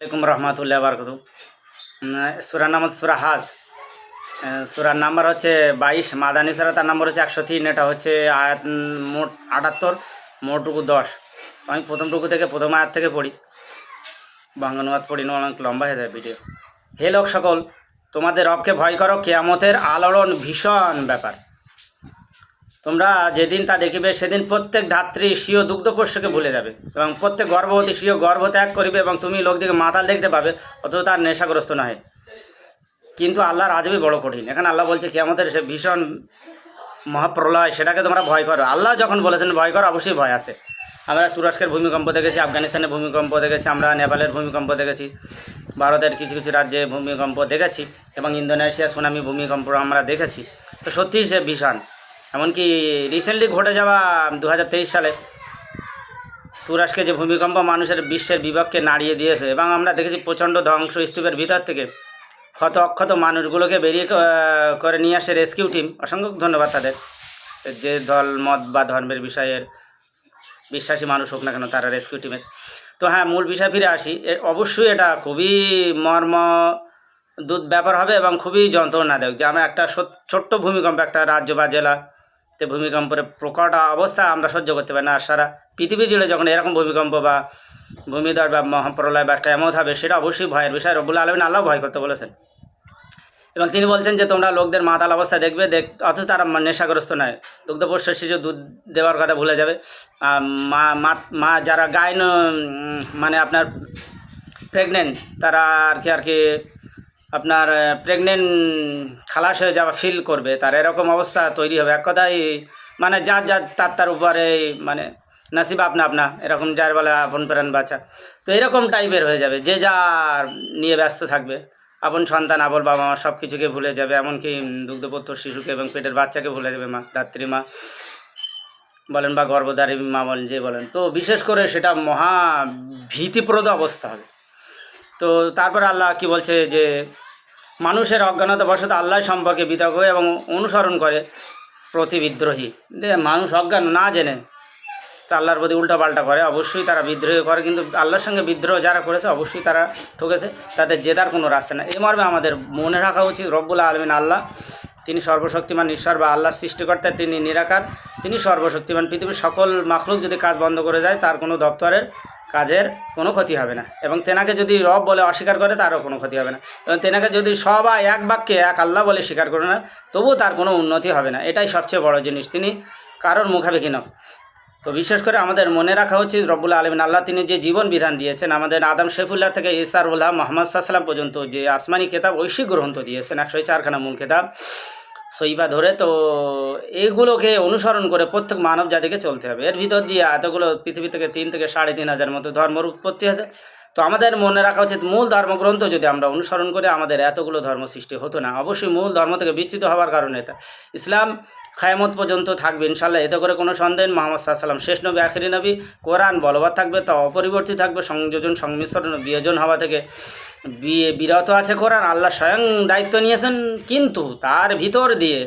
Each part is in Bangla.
আলাইকুম রহমতুল্লাহ বারকত সুরা নামত সুরা হাজ। সুরার নাম্বার হচ্ছে বাইশ, মাদানী সুরা, তার নাম্বার হচ্ছে একশো তিন, এটা হচ্ছে আয়াত মোট আটাত্তর, মোটটুকু দশ। আমি প্রথমটুকু থেকে, প্রথম আয়াত থেকে পড়ি। বাংলানুবাদ পড়ি, না অনেক লম্বা হয়ে যায় ভিডিও হে লোক সকল, তোমাদের রবকে ভয় করো, কেয়ামতের আলোড়ন ভীষণ ব্যাপার। তোমরা যেদিন তা দেখিবে, সেদিন প্রত্যেক ধাত্রী স্বীয় দুগ্ধপোষ্যকে ভুলে যাবে এবং প্রত্যেক গর্ভবতী স্বীয় গর্ভ ত্যাগ করিবে এবং তুমি লোকদিকে মাতাল দেখতে পাবে, অথচ তার নেশাগ্রস্ত নহে। কিন্তু আল্লাহর আজবই বড় কঠিন। এখানে আল্লাহ বলছে কি আমাদের সে ভীষণ মহাপ্রলয়, সেটাকে তোমরা ভয় করো। আল্লাহ যখন বলেছেন, ভয় করো অবশ্যই ভয় আছে। আমরা তুরস্কের ভূমিকম্প দেখেছি, আফগানিস্তানের ভূমিকম্প দেখেছি, আমরা নেপালের ভূমিকম্প দেখেছি, ভারতের কিছু কিছু রাজ্যে ভূমিকম্প দেখেছি এবং ইন্দোনেশিয়া সুনামি ভূমিকম্প আমরা দেখেছি। তো সত্যিই সে ভীষণ। এমনকি রিসেন্টলি ঘটে যাওয়া দু হাজার তেইশ সালে তুরস্কে যে ভূমিকম্প মানুষের বিশ্বের বিভাগকে নাড়িয়ে দিয়েছে এবং আমরা দেখেছি প্রচণ্ড ধ্বংস স্তূপের ভিতর থেকে ক্ষত অক্ষত মানুষগুলোকে বেরিয়ে করে নিয়ে আসে রেস্কিউ টিম অসংখ্য ধন্যবাদ তাদের। যে দল, মত বা ধর্মের বিষয়ের বিশ্বাসী মানুষ হোক না কেন, তারা রেস্কিউ টিমের তো হ্যাঁ মূল বিষয় ফিরে আসি। অবশ্যই এটা খুবই মর্ম দুধ ব্যাপার হবে এবং খুবই যন্ত্রণাদায়ক যে আমরা একটা ছোট্ট ভূমিকম্প, একটা রাজ্য বা জেলাতে ভূমিকম্পের প্রকট অবস্থা আমরা সহ্য করতে পারি না। আর সারা পৃথিবী জুড়ে যখন এরকম ভূমিকম্প বা ভূমিধর বা মহাপ্রলয় বা কেমত হবে সেটা অবশ্যই ভয়ের বিষয়। রব্বুল আলমিন আল্লাহ ভয় করতে বলেছেন। এবং তিনি বলছেন যে তোমরা লোকদের মাতাল অবস্থা দেখবে দেখ অথচ তারা নেশাগ্রস্ত নয়। দুগ্ধপোষ্য শিশু দুধ দেওয়ার কথা ভুলে যাবে। মা মা- যারা উম, মানে আপনার প্রেগনেন্ট তারা আর কি আর কি আপনার প্রেগনেন্ট খালাস হয়ে যাওয়া ফিল করবে, তার এরকম অবস্থা তৈরি হবে। এক কথায় মানে যার যার তার তার উপরে মানে নাসিব আপনা আপনা, এরকম যার বলে আপন প্রাণ বাচ্চা তো এরকম টাইপের হয়ে যাবে, যে যার নিয়ে ব্যস্ত থাকবে। আপন সন্তান আবল বাবা মা সব কিছুকে ভুলে যাবে, এমনকি দুগ্ধপত্র শিশুকে এবং পেটের বাচ্চাকে ভুলে যাবে মা দাত্রী মা। বলেন বা গর্ভধারী মা বলেন, যে বলেন। তো বিশেষ করে সেটা মহা ভীতিপ্রদ অবস্থা হবে। তো তারপর আল্লাহ কি বলছে যে, মানুষের অজ্ঞানতা বশত আল্লাহ সম্পর্কে বিতর্ক এবং অনুসরণ করে প্রতি বিদ্রোহী। মানুষ অজ্ঞান না জেনে তা আল্লাহর প্রতি উল্টাপাল্টা করে। অবশ্যই তারা বিদ্রোহ করে, কিন্তু আল্লাহর সঙ্গে বিদ্রোহ যারা করেছে, অবশ্যই তারা ঠকেছে। তাদের জেতার কোনো রাস্তা না এই মর্মে আমাদের মনে রাখা উচিত, রব্বুল আলমিন আল্লাহ, তিনি সর্বশক্তিমান ঈশ্বর বা আল্লাহ সৃষ্টিকর্তা, তিনি নিরাকার, তিনি সর্বশক্তিমান। পৃথিবীর সকল মাখলুক যদি কাজ বন্ধ করে যায়, তার কোনো দপ্তরের কাজের কোনো ক্ষতি হবে না। এবং তেনাকে যদি রব বলে অস্বীকার করে, তারও কোনো ক্ষতি হবে না। এবং তেনাকে যদি সবাই এক বাক্যে এক আল্লাহ বলে স্বীকার করে না তবুও তার কোনো উন্নতি হবে না। এটাই সবচেয়ে বড় জিনিস। তিনি কারোর মুখাপেক্ষি নয় তো বিশেষ করে আমাদের মনে রাখা উচিত, রব্বুল আলমিন আল্লাহ তিনি যে জীবন বিধান দিয়েছেন, আমাদের আদম শেফুল্লাহ থেকে ইসার উল্লাহ মোহাম্মদ সাল্লাম পর্যন্ত যে আসমানি কেতাব ঐশী গ্রন্থ দিয়েছেন, একশো চারখানা মূল কেতাব। সইবা ধরে তো এগুলোকে অনুসরণ করে প্রত্যেক মানব জাতিকে চলতে হবে। এর ভিতর দিয়ে এতগুলো পৃথিবী থেকে তিন থেকে সাড়ে তিন হাজার মতো ধর্মর উৎপত্তি আছে তো আমাদের মনে রাখা উচিত মূল ধর্মগ্রন্থ যদি আমরা অনুসরণ করে আমাদের এতগুলো ধর্ম সৃষ্টি হতো না, অবশ্যই মূল ধর্ম থেকে বিচ্যুত হওয়ার কারণে এটা। ইসলাম খায়ামত পর্যন্ত থাকবে ইনশাল্লাহ এতে করে কোনো সন্দেহ মোহাম্মদ সাল্লাম শেষ নবী, আখেরি নবী, কোরআন বলবৎ থাকবে, তা অপরিবর্তিত থাকবে, সংযোজন, সংমিশ্রণ, বিয়োজন হওয়া থেকে বিয়ে বিরত আছে কোরআন, আল্লাহ স্বয়ং দায়িত্ব নিয়েছেন, কিন্তু তার ভিতর দিয়ে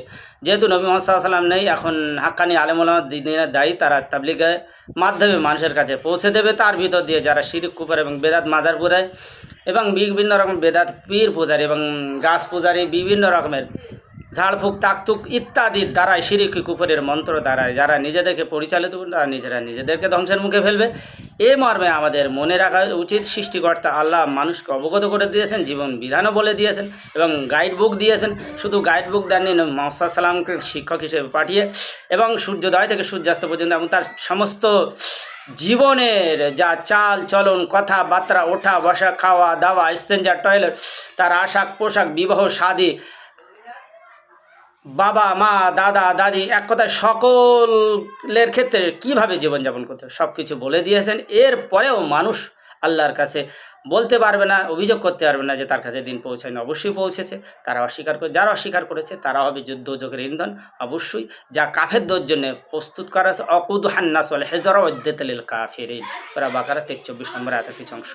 যেহেতু নবী মোহাম্মদ সাল্লাম নেই, এখন হাক্কানি আলেমুল্লাহ দিনের দায়ী, তারা তাবলিগের মাধ্যমে মানুষের কাছে পৌঁছে দেবে, তার ভিতর দিয়ে যারা শিরিক কুপার এবং বেদাত মাদার পুরায় এবং বিভিন্ন রকম বেদাত পীর পূজারী এবং গাছ পূজারী, বিভিন্ন রকমের ঝাড়ফুঁক তাকতুক ইত্যাদির দ্বারাই শিরিক কুপুরের মন্ত্র দ্বারাই যারা নিজেদেরকে পরিচালিত তারা নিজেরা নিজেদেরকে ধ্বংসের মুখে ফেলবে। এ মর্মে আমাদের মনে রাখা উচিত, সৃষ্টিকর্তা আল্লাহ মানুষকে অবগত করে দিয়েছেন, জীবন বিধানও বলে দিয়েছেন এবং গাইড বুক দিয়েছেন। শুধু গাইড বুক দেননি মোহাম্মদ সাল্লামকে শিক্ষক হিসেবে পাঠিয়ে এবং সূর্যোদয় থেকে সূর্যাস্ত পর্যন্ত এবং তার সমস্ত জীবনের যা চাল, চলন, কথাবার্তা, ওঠা, বসা, খাওয়া, দাওয়া স্তেঞ্জা টয়লেট, তার আশাক পোশাক বিবাহ, শাদী বাবা, মা, দাদা, দাদি, এক কথায় সকলের ক্ষেত্রে কীভাবে জীবনযাপন করতে সব কিছু বলে দিয়েছেন। এরপরেও মানুষ আল্লাহর কাছে বলতে পারবে না, অভিযোগ করতে পারবে না যে তার কাছে দিন পৌঁছায়নি। অবশ্যই পৌঁছেছে। তারা অস্বীকার করে, যারা অস্বীকার করেছে, তারা হবে যুদ্ধ যোগের ইন্ধন। অবশ্যই যা কাফেরদের জন্য প্রস্তুত করা আছে। অকুদ হান্নাস হেজরা ওদ্দেতলিল কাফের এই সোরা বাকারা তেইশ, চব্বিশ নম্বর এত কিছু অংশ।